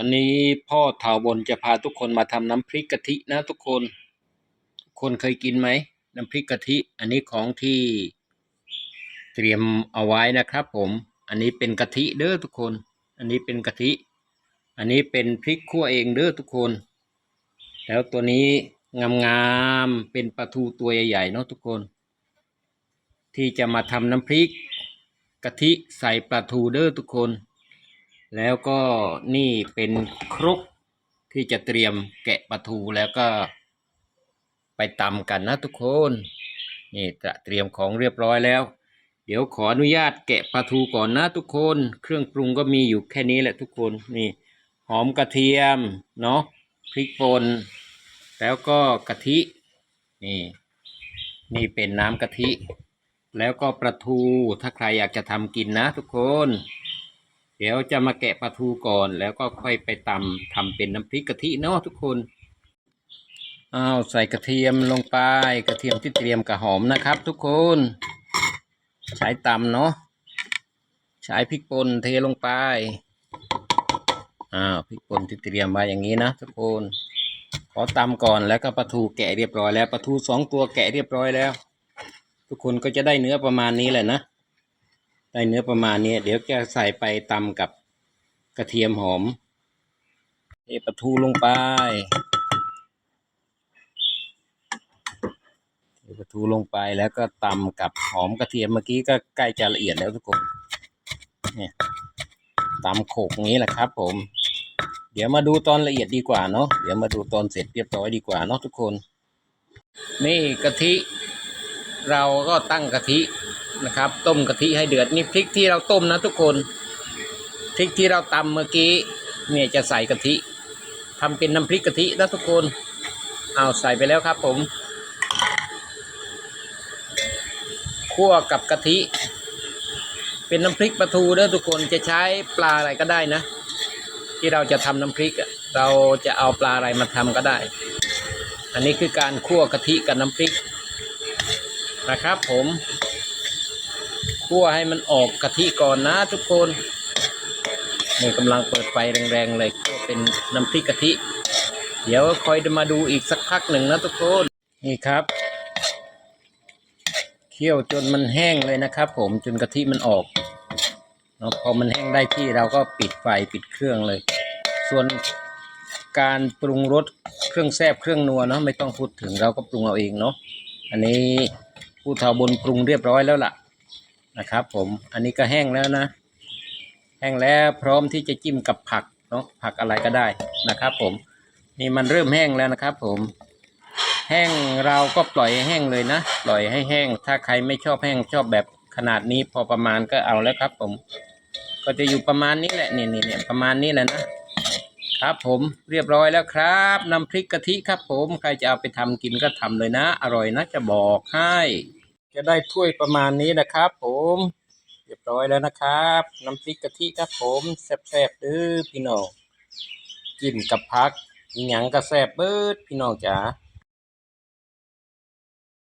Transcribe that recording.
วันนี้พ่อถาวบนจะพาทุกคนมาทำน้ำพริกกะทินะทุกคน คนเคยกินไหมน้ำพริกกะทิ อันนี้ของที่เตรียมเอาไว้นะครับ ผม อันนี้เป็นกะทิเด้อทุกคน อันนี้เป็นกะทิ อันนี้เป็นพริกขั่วเองเด้อทุกคน แล้วตัวนี้งามๆเป็นปลาทูตัวใหญ่ๆเนาะทุกคน ที่จะมาทำน้ำพริกกะทิใส่ปลาทูเด้อทุกคน แล้วก็นี่เป็นครกที่จะเตรียมแกะปลาทูแล้วก็ไปตำกันนะทุกคนนี่จะเตรียมของเรียบร้อยแล้ว เดี๋ยวขออนุญาตแกะปลาทูก่อนนะทุกคน เครื่องปรุงก็มีอยู่แค่นี้แหละทุกคนนี่หอมกระเทียมเนาะพริกป่นแล้วก็กะทินี่นี่เป็นน้ำกะทิ แล้วก็ปลาทูถ้าใครอยากจะทำกินนะทุกคน เดี๋ยวจะมาแกะปลาทูก่อนแล้วก็ค่อยไปตำทำเป็นน้ำพริกกะทิเนาะทุกคนอ้าวใส่กระเทียมลงไปกระเทียมที่เตรียมกับหอมนะครับ ทุกคน ใช้ตำเนาะใช้พริกป่นเทลงไปอ้าวพริกป่นที่เตรียมมาอย่างนี้นะทุกคนขอตำก่อนแล้วก็ปลาทูแกะเรียบร้อยแล้วปลาทูสองตัวแกะเรียบร้อยแล้ว ทุกคนก็จะได้เนื้อประมาณนี้แหละนะ ได้เนื้อประมาณนี้เดี๋ยวจะใส่ไปตำกับกระเทียมหอมเทปลาทูลงไปเทปลาทูลงไปแล้วก็ตำกับหอมกระเทียมเมื่อกี้ก็ใกล้จะละเอียดแล้วทุกคนเนี่ยตำโขกอย่างนี้แหละครับ ผม เดี๋ยวมาดูตอนละเอียดดีกว่าเนาะเดี๋ยวมาดูตอนเสร็จเรียบร้อยดีกว่าเนาะทุกคน นี่กะทิ เราก็ตั้งกะทิ นะครับ ต้มกะทิให้เดือดนี่พริกที่เราต้มนะทุกคนพริกที่เราตำเมื่อกี้เนี่ยจะใส่กะทิทำเป็นน้ำพริกกะทินะทุกคนเอาใส่ไปแล้วครับผมคั่วกับกะทิ เป็นน้ำพริกปลาทูเด้อทุกคนจะใช้ปลาอะไรก็ได้นะ ที่เราจะทำน้ำพริกเราจะเอาปลาอะไรมาทำก็ได้ อันนี้คือการคั่วกะทิกับน้ำพริกนะครับผม คั่วให้มันออกกะทิก่อนนะทุกคนนี่กำลังเปิดไฟแรงๆเลยคั่วเป็นน้ำพริกกะทิ เดี๋ยวคอยมาดูอีกสักพักหนึ่งนะทุกคนนี่ครับเคี่ยวจนมันแห้งเลยนะครับ ผมจนกะทิมันออกเนาะพอมันแห้งได้ที่เราก็ปิดไฟปิดเครื่องเลย ส่วนการปรุงรสเครื่องแซบเครื่องนัวเนาะไม่ต้องพูดถึงเราก็ปรุงเอาเองเนาะอันนี้ผู้เฒ่าบนปรุงเรียบร้อยแล้วล่ะ นะครับ ผมอันนี้ก็แห้งแล้วนะ แห้งแล้วพร้อมที่จะจิ้มกับผักเนาะผักอะไรก็ได้นะครับ ผมนี่มันเริ่มแห้งแล้วนะครับ ผม แห้งเราก็ปล่อยให้แห้งเลยนะ ปล่อยให้แห้ง ถ้าใครไม่ชอบแห้งชอบแบบขนาดนี้พอประมาณก็เอาแล้วครับ ผม ก็จะอยู่ประมาณนี้แหละนี่นี่เนี่ยประมาณนี้แหละนะครับผมเรียบร้อยแล้วครับน้ำพริกกะทิครับ ผมใครจะเอาไปทำกินก็ทำเลยนะ อร่อยนะจะบอกให้ จะได้ถ้วยประมาณนี้นะครับ ผมเรียบร้อยแล้วนะครับ น้ำพริกกะทิครับผมแซ่บๆเด้อพี่น้องจิ้มกับพักหยังกะแซ่บเบิดพี่น้องจ๋า